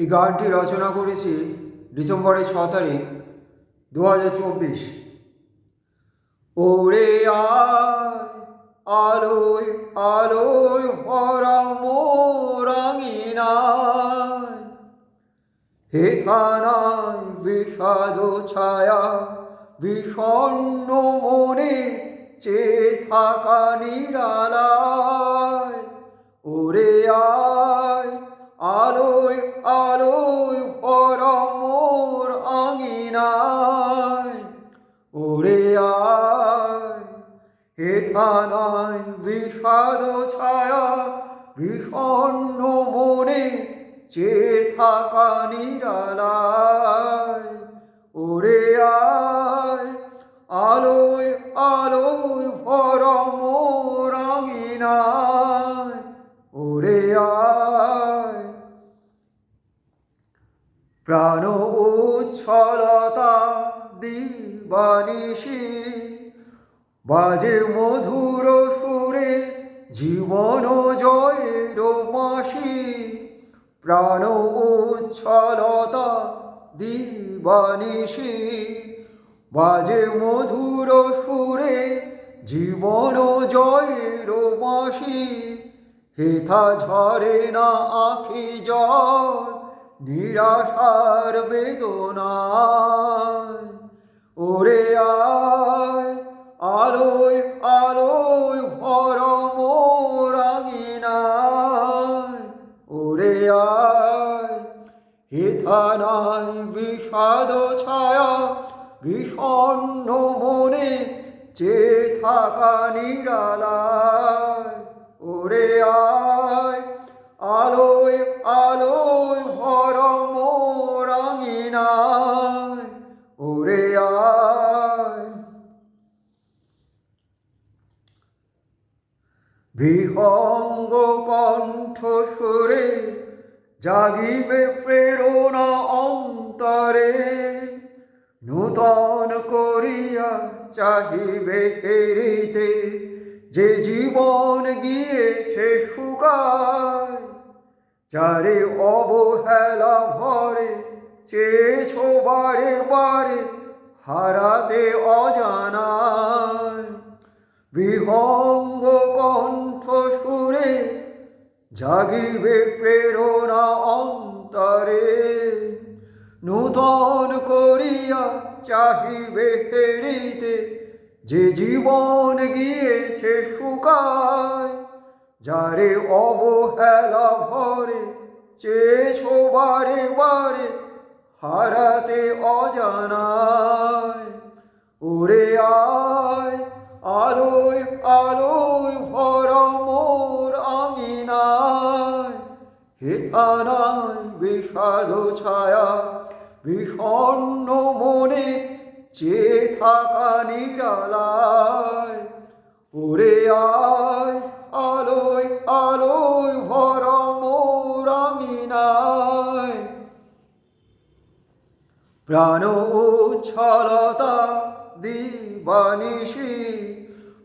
এই গানটি রচনা করেছি ডিসেম্বরের ছ তারিখ দু হাজার চব্বিশ। ওরে আলোয় আলোয় ভরা মোরাঙিনায় হে থানায় বিষাদ ছায়া, বিষণ্ণ মনে চেয়ে থাকা নিরালায়। ওরে আয় হে থানায় বিষাদ ছায়া বিষণ্ণ মনে চেয়ে থাকা নিরালায়। ওরে আয়, আলোয় আলোয় ভরা মোর আঙিনায়। ওরে আয়। প্রাণ উচ্ছলতা দিবানিশি বাজে মধুর সুরে, জীবন জয়ের মাসি, প্রাণ উচ্ছলতা দিবানিশি। বাজে মধুর সুরে, জীবন জয়ের মাসি, হেথা ঝরে না আখি জল, নিরাশার বেদনা। ওরে আয় আয় হেথা নাই বিষাদ ছায়া, বিষণ্ণ মনে চে থাকা নিরালায়। ওরে আয়, আলোয় আলোয় ভর মোরাঙিনায় ওরে আয়। বিহঙ্গ কণ্ঠ সুরে জাগিবে প্রেরণা অন্তরে, নূতন করিয়া চাহিবে হেরিতে যে জীবন গিয়েছে শুকায় যারে অবহেলা ভরে, চেয়েছো বারে বারে হারাতে অজানায়। বিহঙ্গ কণ্ঠ সুরে জাগিবে প্রেরণা অন্তরে। নূতন করিয়া চাহিবে হেরিতে। যে জীবন গিয়েছে শুকায় যারে অবহেলা ভরে চেয়েছো বারে বারে হারাতে অজানায়। ওরে আয়, আলোয় আলোয় ভরা হে আনায় বিষাদ ছায়া, বিষণ্ণ মনে চেয়ে থাকা নিরালায়। ওরে আয়, আলোয় আলোয় ভরা মোর আঙিনায়। প্রাণ উচ্ছলতা দিবানিশি,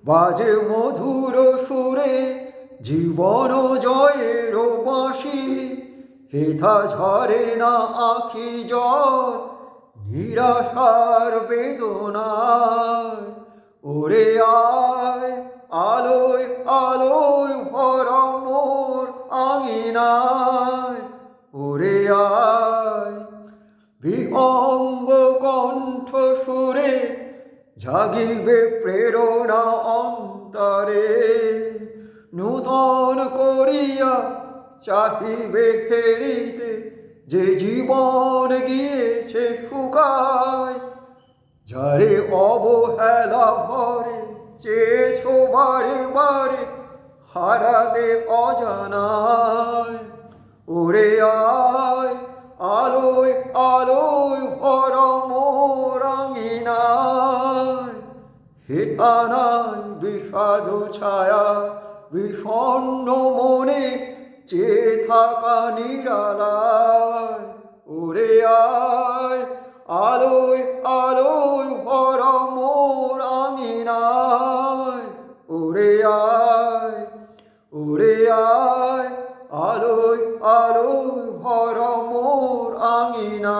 বাজে মধুর সুরে জীবন জয়ের বাঁশি, হেথা ঝরে না আখি জল, নিরাশার বেদনায় ওরে আয়, আলোয় আলোয় ভরা মোর আঙিনায়। ওরে আয়, বিহঙ্গ কণ্ঠ সুরে জাগিবে প্রেরণা অন্তরে। নূতন করিয়া চাহিবে ফেরিতে, যে জীবন গিয়েছে শুকায় যারে অবহেলা ভরে চেয়েছো বারে বারে হারাতে অজানায়। ওরে আয়, আলোয় আলোয় ভর মোরাঙিনায় হে আনায় বিষাদ ছায়া বিষণ্ণ মনে চে থাকা নিরালায়। ওরে আয়, আলোয় আলোয় ভর মোর আঙিনায়। ওরে আয় ওরে আয়, আলোয় আলোয় ভর মোর আঙিনা